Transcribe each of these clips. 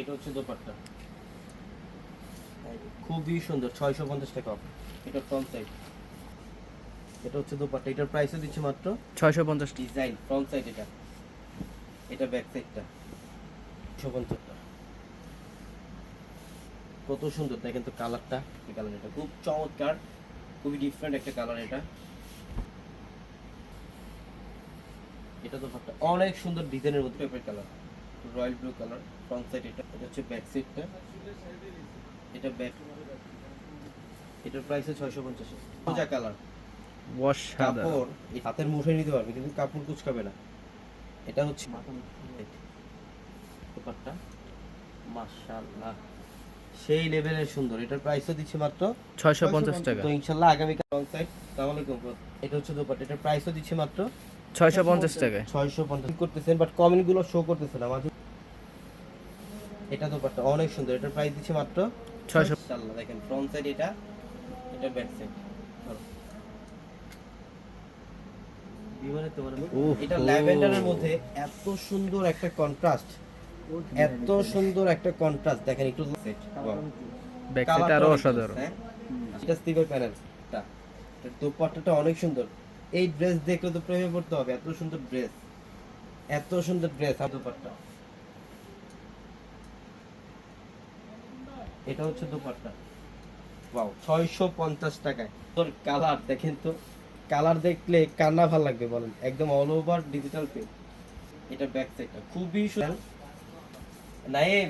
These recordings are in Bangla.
এটা হচ্ছে দোপাট্টা। খুবই সুন্দর ছয়শো পঞ্চাশ টাকা এটা ফ্রন্ট সাইড এটা হচ্ছে দোপাট্টা। এটার প্রাইসও দিচ্ছি মাত্র ছয়শো পঞ্চাশ। ডিজাইন ফ্রন্ট সাইড এটা। এটা ব্যাক সাইডটা ছশো পঞ্চাশ টাকা। কত সুন্দর। দেখেন তো কালারটা এই কালার এটা খুব চমৎকার। খুবই ডিফারেন্ট একটা কালার এটা। এটা তো অনেক সুন্দর ডিজাইনের মধ্যে paper colour royal blue colour front side এটা এটা হচ্ছে ব্যাক সাইডটা এটা ব্যাক এটার প্রাইস ছয়শো পঞ্চাশ। সোজা কালার। অসাধারণ। কাপড় এই হাতের মুঠে নিতে পারবে কিন্তু কাপড় কুচকাবে না। এটা হচ্ছে ব্যাপারটা মাশাআল্লাহ। সেই লেভেলের সুন্দর। এটার প্রাইসও দিচ্ছি মাত্র ছয়শো পঞ্চাশ টাকা। তো ইনশাআল্লাহ আগামী কাল সাইড আসসালামু আলাইকুম এটা হচ্ছে দোপাট্টা। এটার প্রাইসও দিচ্ছি মাত্র ছয়শো পঞ্চাশ টাকায়। ছয়শো পঞ্চাশ। করতেছেন বাট কমেন্টগুলো শো করতেছে না মাঝে এটা দোপাট্টা অনেক সুন্দর। এটার প্রাইস দিচ্ছি মাত্র ছয়শো। মাশাআল্লাহ দেখেন ফ্রন্ট সাইড এটা এটা ব্যাক সাইড বিমানে তোমার উফ, এটা ল্যাভেন্ডারের মধ্যে এত সুন্দর একটা কন্ট্রাস্ট এত সুন্দর একটা কন্ট্রাস্ট দেখেন একটু ব্যাক সাইড আরও অসাধারণ। হ্যাঁ? এটা স্টিভের প্যানেলটা দোপাট্টাটা অনেক সুন্দর। এই ড্রেস দেখলে তো প্রেমে পড়তে হবে এত সুন্দর ড্রেস এত সুন্দর ড্রেস আর দোপাট্টা। এটা হচ্ছে দোপাট্টা। ওয়াও ছয়শো পঞ্চাশ টাকায়। তোর কালার দেখেন তো। কালার দেখলে কান্না ভালো লাগবে বলেন। একদম অল ওভার ডিজিটাল প্রিন্ট এটা ব্যাক সাইডটা খুবই নাইম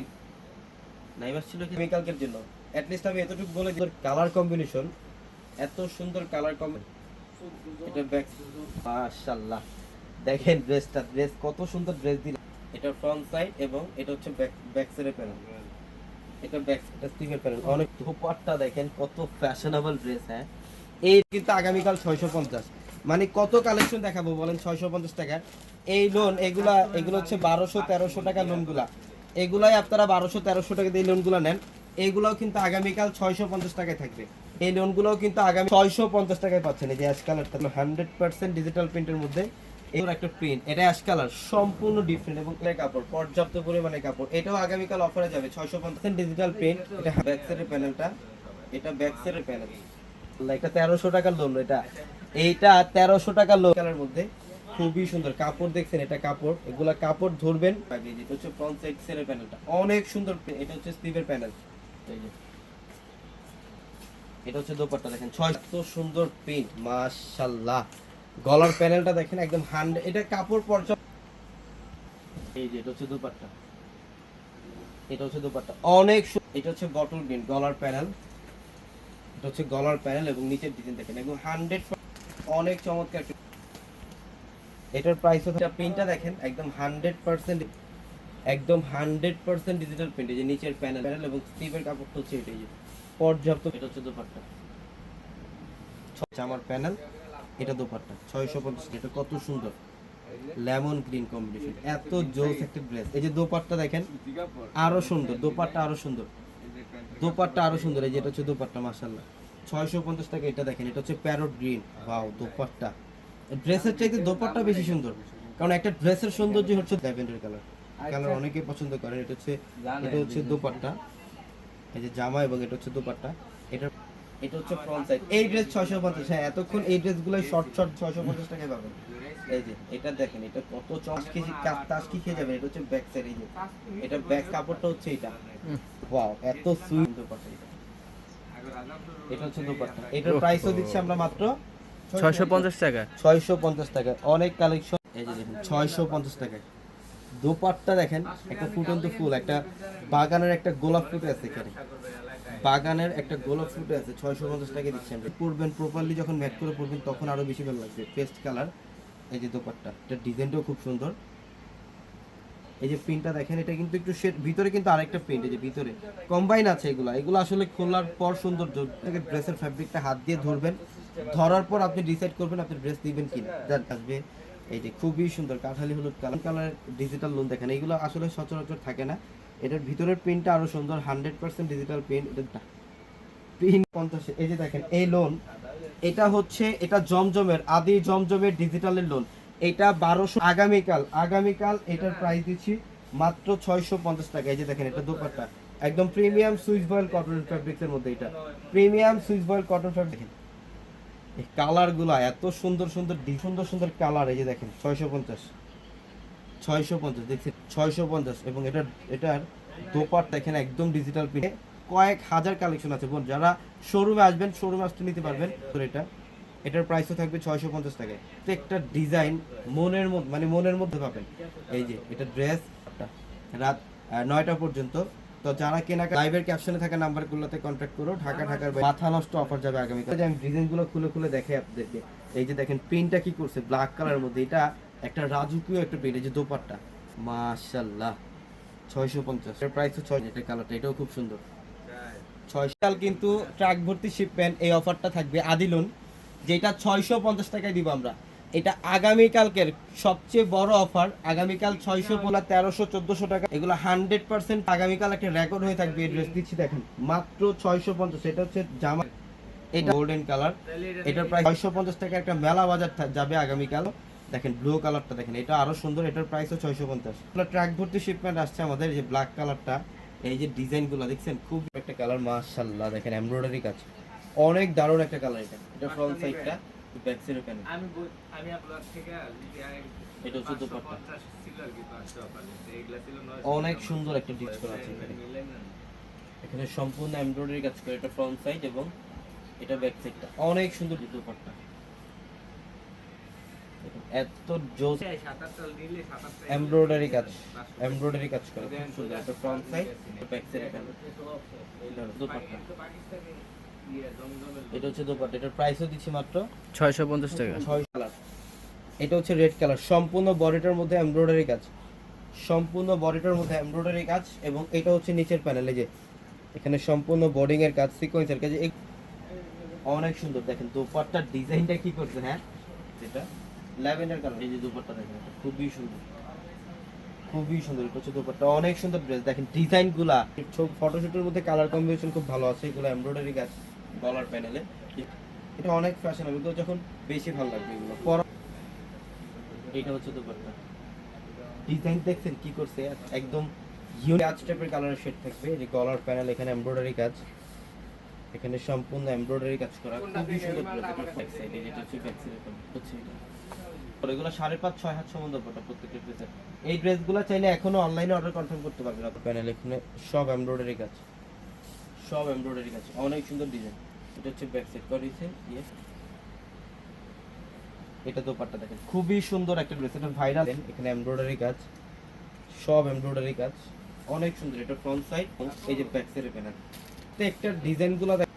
নাইম আসছিল কেমিক্যালকের জন্য। অ্যাটলিস্ট আমি এতটুকু বলে দিই কালার কম্বিনেশন এত সুন্দর কালার কম্বিনেশন এটা ব্যাক মাশাআল্লাহ। দেখেন ড্রেসটা ড্রেস কত সুন্দর ড্রেস দিল। এটা ফ্রন্ট সাইড এবং এটা হচ্ছে ব্যাক ব্যাক সাইডের প্যানেল অনেক ধোপাট্টা দেখেন, কত ফ্যাশনেবল ড্রেস হ্যাঁ? এই কিন্তু আগামীকাল ছয়শো পঞ্চাশ। মানে কত কালেকশন দেখাবো বলেন? ছয়শো পঞ্চাশ টাকার। এই লোন এগুলা, এগুলো হচ্ছে বারোশো, তেরোশো টাকার লোনগুলা এগুলাই আপনারা বারোশো, তেরোশো টাকা দিয়ে লোনগুলো নেন। এইগুলোও কিন্তু আগামীকাল ছয়শো পঞ্চাশ টাকায় থাকবে। এই লোনগুলোও কিন্তু আগামী ছয়শো পঞ্চাশ টাকায় পাচ্ছেন। এই যে কালারটা হান্ড্রেড পার্সেন্ট ডিজিটাল প্রিন্টের মধ্যে। এর একটা প্রিন্ট এটা অ্যাশ কালার সম্পূর্ণ ডিফারেন্ট এবং কাপড়, পর্যাপ্ত পরিমাণে কাপড়। এটাও আগামীকাল অফারে যাবে, ছয়শো পঞ্চাশ ডিজিটাল প্রিন্ট এটা ব্যাক সাইডের প্যানেলটা এটা ব্যাক সাইডের প্যানেল এটা তেরোশো টাকার লোন এটা, এইটা তেরোশো লোন কালার মধ্যে খুবই সুন্দর কাপড় দেখছেন, এটা কাপড়, এগুলা কাপড় ধরবেন। যেটা হচ্ছে ফ্রন্ট সাইড সেলের প্যানেলটা অনেক সুন্দর এটা হচ্ছে স্টিভের প্যানেল এটা হচ্ছে দোপাট্টা দেখেন ছয় সুন্দর প্রিন্ট মাশাল্লাহ গলার প্যানেলটা দেখেন একদম হান্ড্রেড এটা কাপড় পর্যাপ্ত এই যে এটা হচ্ছে দোপাট্টা। এটা হচ্ছে দোপাট্টা। অনেক এটা হচ্ছে বটল গ্রিন গলার প্যানেল। এটা হচ্ছে গলার প্যানেল এবং নিচের ডিজাইন দেখেন একদম হান্ড্রেড অনেক চমৎকার এটার প্রাইস হচ্ছে প্রিন্টটা দেখেন একদম হান্ড্রেড পার্সেন্ট একদম হান্ড্রেড পার্সেন্ট ডিজিটাল প্রিন্ট এই যে নিচের প্যানেল প্যানেল এবং স্টিভের কাপড়টা হচ্ছে এটাই যে। পর্যাপ্ত এটা হচ্ছে দোপাট্টা। আমার প্যানেল। এটা দোপাট্টা, ছয়শো পঞ্চাশ, এটা কত সুন্দর। লেমন গ্রিন কম্বিনেশন, এত জোস একটা ড্রেস। এই যে দোপাট্টা দেখেন, আরও সুন্দর, দোপাট্টা আরও সুন্দর। দোপাট্টা আরও সুন্দর, এই যে এটা হচ্ছে দোপাট্টা মাশাল্লাহ ছয়শো পঞ্চাশ টাকা এটা দেখেন, এটা হচ্ছে প্যারট গ্রিন। ওয়াও, দোপাট্টা। ড্রেসের চাইতে দোপাট্টা বেশি সুন্দর। কারণ একটা ড্রেসের সৌন্দর্য হচ্ছে ল্যাভেন্ডার কালার। কালার অনেকে পছন্দ করেন, এটা হচ্ছে এটা হচ্ছে দোপাট্টা। এই যে জামা এবং এটা হচ্ছে দোপাট্টা। এটা হচ্ছে ফ্রন্ট সাইড এই ড্রেস ছয়শো পঞ্চাশ হ্যাঁ এতক্ষণ এই ড্রেসগুলো শর্ট শর্ট ছয়শো পঞ্চাশ টাকায় পাবেন। এই যে এটা দেখেন এটা কত চমক কেজি তাস কি খেয়ে যাবেন এটা হচ্ছে ব্যাক সাইড এই যে। এটা ব্যাক কাপড়টা হচ্ছে এটা। ওয়াও এত সুইট দোপাট্টা এটা। এটা হচ্ছে দোপাট্টা। এটার প্রাইসও দিচ্ছি আমরা মাত্র ছয়শো পঞ্চাশ টাকা। ছয়শো পঞ্চাশ টাকা। অনেক কালেকশন এই যে দেখুন ছয়শো পঞ্চাশ টাকায়। দোপাট্টা দেখেন একটা ফুটন্ত ফুল একটা বাগানের একটা গোলাপ ফুটে আছে এখানে। বাগানের একটা গোলাপ ফুটে আছে, ছয়শো পঞ্চাশ টাকা দিচ্ছেন পরবেন প্রপারলি যখন ম্যাট করে পরবেন, তখন আরও বেশি ভালো লাগবে। পেস্ট কালার, এই যে দোপাট্টা এটা ডিজাইনটাও খুব সুন্দর। এই যে প্রিন্টটা দেখেন, এটা কিন্তু একটু শেড ভিতরে কিন্তু আরেকটা প্রিন্ট এই যে ভিতরে। কম্বাইন আছে এগুলো এগুলো আসলে খোলার পর সুন্দর ড্রেসের ফ্যাব্রিকটা হাত দিয়ে ধরবেন। ধরার পর আপনি ডিসাইড করবেন আপনি ড্রেস দিবেন যার আসবে। এই যে খুবই সুন্দর, কাঠালি হলুদ কালার কালার ডিজিটাল লোন দেখেন, এগুলো আসলে সচরাচর থাকে না। এটার ভিতরের প্রিন্টটা আরও সুন্দর হান্ড্রেড পার্সেন্ট ডিজিটাল প্রিন্ট এটা প্রিন্ট পঞ্চাশে, এই যে দেখেন, এই লোন এটা হচ্ছে, এটা জমজমের, আদি জমজমের ডিজিটালের লোন এটা বারোশো, আগামীকাল আগামীকাল এটার প্রাইস দিচ্ছি মাত্র ছয়শো পঞ্চাশ টাকা। এই যে দেখেন, এটা দোপাট্টা। একদম প্রিমিয়াম সুইচ বয়েল কটন ফ্যাব্রিক্সের মধ্যে এটা। Premium Swiss voile cotton fabric এই কালারগুলা এত সুন্দর সুন্দর সুন্দর সুন্দর কালার এই যে দেখেন, ছয়শো পঞ্চাশ। ছয়শো পঞ্চাশ দেখছি ছয়শো পঞ্চাশ এবং এটার এটার দোপাট্টা এখানে একদম ডিজিটাল প্রিন্টে কয়েক হাজার কালেকশন আছে। বোন, যারা শোরুমে আসবেন শোরুমে আসতে নিতে পারবেন। তো এটা, এটার প্রাইসও থাকবে ছয়শো পঞ্চাশ টাকায়। প্রত্যেকটা ডিজাইন মনের মধ্যে মানে মনের মধ্যে পাবেন এই যে, এটা ড্রেস রাত নয়টা পর্যন্ত। তো যারা কেনাকা লাইভের ক্যাপশনে থাকা নাম্বারগুলোতে কন্ট্যাক্ট করো। ঢাকা, ঢাকার মাথা নষ্ট অফার যাবে আগামীকাল। আমি ডিজাইনগুলো খুলে খুলে দেখে আপনাদেরকে। এই যে দেখেন প্রিন্টটা কি করছে? ব্ল্যাক কালারের মধ্যে। এটা একটা রাজকীয় একটা প্রিন্ট যে দোপাট্টা। মাশাল্লাহ ছয়শো পঞ্চাশ। এর প্রাইস ছয় এটা কালারটা এটাও খুব সুন্দর। ছয় সাল কিন্তু ট্রাক ভর্তি শিপমেন্ট এই অফারটা থাকবে আদিলুন যেটা ছয়শো পঞ্চাশ টাকায় দিব আমরা। এটা আগামীকালকের সবচেয়ে বড় অফার আগামীকাল ছয়শো পোলা তেরোশো চোদ্দশো টাকা। এগুলো হান্ড্রেড পার্সেন্ট আগামীকাল একটা রেকর্ড হয়ে থাকবে এই ড্রেস দিচ্ছি দেখেন। মাত্র ছয়শো পঞ্চাশ এটা হচ্ছে জামা এটা গোল্ডেন কালার এটার প্রাইস ছয়শো পঞ্চাশ টাকা একটা মেলা বাজার যাবে আগামীকাল। দেখেন ব্লু কালারটা দেখেন এটা আরও সুন্দর এটার প্রাইস প্রাইসও ছয়শো পঞ্চাশ। ট্র্যাক ভর্তি শিপমেন্ট আসছে আমাদের এই যে ব্ল্যাক কালারটা এই যে ডিজাইনগুলো দেখছেন? খুব একটা কালার মাশাল্লাহ দেখেন এমব্রয়ডারি কাজ। অনেক দারুণ একটা কালার এটা। এটা ফ্রন্ট সাইডটা ব্যাক সাইডের প্যানেল আমি আমি থেকে এটা হচ্ছে দোপাট্টা। 550 ছিল আর কি 500 অফার ছিল 900 অনেক সুন্দর একটা ডিস করা আছে এখানে। সম্পূর্ণ এমব্রয়ডারি কাজ করে এটা ফ্রন্ট সাইড এবং এটা ব্যাক সাইডটা অনেক সুন্দর দোপাট্টা। এত জোস এই 77 নিলে 77 এমব্রয়ডারি কাজ 500 এমব্রয়ডারি কাজ করা। একটা ফ্রন্ট সাইড ব্যাক সাইড এখানে। দোপাট্টা। ইয়ে এটা হচ্ছে দোপাট্টা। এটার প্রাইসও দিচ্ছি মাত্র ছয়শো পঞ্চাশ টাকা। ছয় কালার। এটা হচ্ছে রেড কালার সম্পূর্ণ বডিটার মধ্যে এমব্রয়ডারি কাজ। সম্পূর্ণ বডিটার মধ্যে এমব্রয়ডারি কাজ এবং এটা হচ্ছে নিচের প্যানেলে যে এখানে সম্পূর্ণ বোর্ডিং এর কাজ সিকোয়েন্সের কাজ। এই- অনেক সুন্দর। দেখেন দোপাট্টার ডিজাইনটা কি করছে হ্যাঁ? যেটা ল্যাভেন্ডার কালার। এই যে দোপাট্টা দেখেন খুবই সুন্দর। খুবই সুন্দর এটা হচ্ছে দোপাট্টা। অনেক সুন্দর ড্রেস দেখেন ডিজাইনগুলা ফটোশুটের মধ্যে কালার কম্বিনেশন খুব ভালো আছে। এগুলো এমব্রয়ডারি কাজ। গলার প্যানেলে এটা অনেক ফ্যাশনেবল তো যখন বেশি ভালো লাগবে এগুলো। পরা এটা হচ্ছে দোপাট্টা। ডিজাইন দেখছেন কি করছে? একদম কাজ টাইপের কালারের শেড থাকবে। এই যে গলার প্যানেল এখানে এমব্রয়ডারি কাজ। এখানে সম্পূর্ণ এমব্রয়ডারি কাজ করা। খুবই সুন্দর dress, এটা হচ্ছে side হচ্ছে এটা। আর এগুলো সাড়ে পাঁচ ছয় হাত সম্বন্ধ পড়া প্রত্যেকটা ড্রেসের এই ড্রেসগুলো চাইলে এখনও অনলাইনে অর্ডার কনফার্ম করতে পারবেন আপনার প্যানেল এখানে সব এমব্রয়ডারি কাজ। সব এমব্রয়ডারি কাজ। অনেক সুন্দর ডিজাইন এটা হচ্ছে ব্যাক সাইড করেছে ইয়ে এটা দোপাট্টা দেখেন। খুবই সুন্দর একটা ড্রেস এটা ভাইরাল এখানে এমব্রয়ডারি কাজ। সব এমব্রয়ডারি কাজ। অনেক সুন্দর। এটা ফ্রন্ট সাইড এই যে ব্যাক সাইডের প্যানেল প্রত্যেকটা ডিজাইনগুলো দেখেন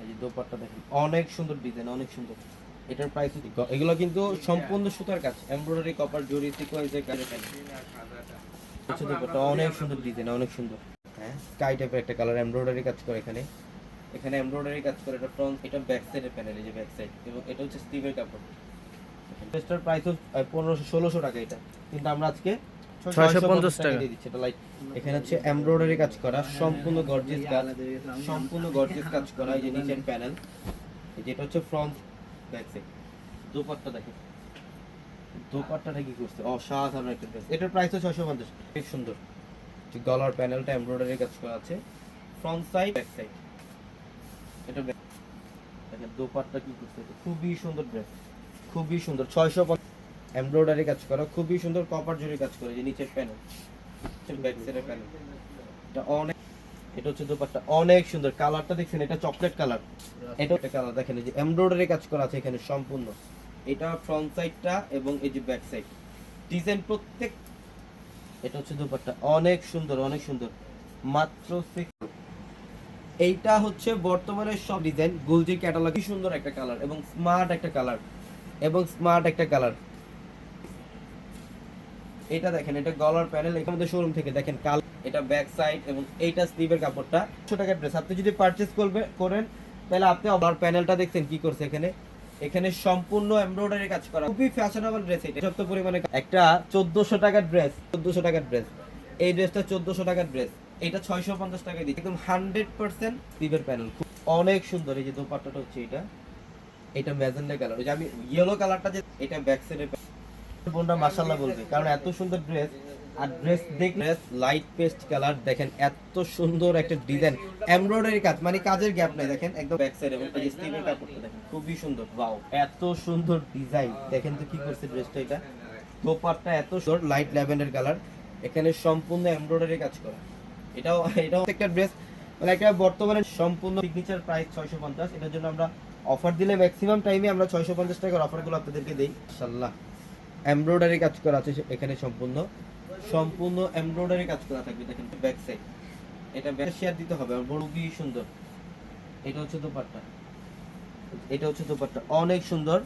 এই যে দোপাট্টা দেখেন। অনেক সুন্দর ডিজাইন অনেক সুন্দর। এটার প্রাইস এগুলো কিন্তু সম্পূর্ণ সুতার কাজ। এমব্রয়ডারি কপার জরি সিকোয়েন্সের কাজের প্যানেল হচ্ছে দোপাট্টা অনেক সুন্দর ডিজাইন অনেক সুন্দর। হ্যাঁ? স্কাই টাইপের একটা কালার এমব্রয়ডারি কাজ করে এখানে। এখানে এমব্রয়ডারি কাজ করে এটা ফ্রন্ট এটা ব্যাক সাইডের প্যানেল এই যে ব্যাক সাইড এবং এটা হচ্ছে স্টিভের কাপড়। ড্রেসটার প্রাইস পনেরোশো ষোলোশো টাকা এটা। কিন্তু আমরা আজকে 650 টাকা। দিয়ে দিচ্ছি। এটা লাইট এখানে হচ্ছে এমব্রয়ডারি কাজ করা সম্পূর্ণ গর্জিয়াস কাজ। সম্পূর্ণ গর্জিয়াস কাজ করা এই যে নিচের প্যানেল যেটা হচ্ছে ফ্রন্ট ব্যাক সাইড দোপাট্টা দেখেন দোপাট্টাটা কি করছে? অসাধারণ একটা ড্রেস এটার প্রাইস হচ্ছে ছয়শো পঞ্চাশ। বেশ সুন্দর। কাজ করা আছে। ফ্রন্ট সাইড ব্যাক সাইড এটা দেখেন দোপাট্টা কি করছে খুবই সুন্দর ড্রেস খুবই সুন্দর। ছয়শো এমব্রয়ডারি কাজ করা। খুবই সুন্দর কপার কাজ করে। নিচের প্যানেল প্যানেল এটা এটা হচ্ছে দোপাট্টা। অনেক সুন্দর। কালারটা দেখছেন, এটা চকলেট কালার। এটা একটা কালার দেখেন, এই যে এমব্রয়ডারি কাজ করা আছে এখানে সম্পূর্ণ। এটা ফ্রন্ট সাইডটা এবং এই যে ব্যাক সাইড ডিজাইন প্রত্যেক এটা হচ্ছে দোপাট্টা। অনেক সুন্দর অনেক সুন্দর। মাত্র এইটা হচ্ছে বর্তমানে সব ডিজাইন গুলজি ক্যাটালগ কি সুন্দর একটা কালার এবং স্মার্ট একটা কালার এবং স্মার্ট একটা কালার। এটা দেখেন, এটা গলার প্যানেল এখানে শোরুম থেকে দেখেন কাল এটা ব্যাক সাইড এবং এইটা স্লিভের কাপড়টা। ছোট টাকার ড্রেস আপনি যদি পারচেজ করবে, করেন, তাহলে আপনি আবার প্যানেলটা দেখছেন কি করছে এখানে। এখানে সম্পূর্ণ এমব্রয়ডারি কাজ করা। খুবই ফ্যাশনেবল ড্রেস এটা। যত পরিমাণে একটা চোদ্দশো টাকার ড্রেস চোদ্দশো টাকার ড্রেস এই ড্রেসটা চোদ্দশো টাকার ড্রেস এটা ছয়শো পঞ্চাশ টাকায় দিচ্ছে। একদম হান্ড্রেড পার্সেন্ট স্লিভের প্যানেল খুব অনেক সুন্দর। এই যে দোপাট্টাটা হচ্ছে এটা। এটা ম্যাজেন্ডা কালার ওই যে আমি ইয়েলো কালারটা যে এটা ব্যাক সাইডে বোনরা মাশাল্লাহ বলবে। কারণ এত সুন্দর ড্রেস আর ড্রেস দেখলে লাইট পেস্ট কালার দেখেন এত সুন্দর একটা ডিজাইন এমব্রয়ডারি কাজ মানে কাজের গ্যাপ নাই, দেখেন একদম ব্যাক সাইড এবং এই যে স্লিভের কাপড়টা দেখেন, খুবই সুন্দর। ওয়াও এত সুন্দর ডিজাইন দেখেন তো কি করছে ড্রেসটা এটা। দোপাট্টা এত সুন্দর লাইট ল্যাভেন্ডার কালার এখানে সম্পূর্ণ এমব্রয়ডারি কাজ করা। এটাও এটাও একটা ড্রেস মানে একটা বর্তমানে সম্পূর্ণ সিগনেচার প্রাইস ছয়শো পঞ্চাশ। এটার জন্য আমরা অফার দিলে ম্যাক্সিমাম টাইমে আমরা ছয়শো পঞ্চাশ টাকার অফারগুলো আপনাদেরকে দিই। ইনশাল্লাহ এমব্রয়ডারি কাজ করা আছে এখানে সম্পূর্ণ। সম্পূর্ণ এমব্রয়ডারি কাজ করা থাকবে, দেখেন ব্যাক সাইড এটা ব্যাক শেয়ার দিতে হবে আর খুবই সুন্দর। এটা হচ্ছে দোপাট্টা। এটা হচ্ছে দোপাট্টা। অনেক সুন্দর।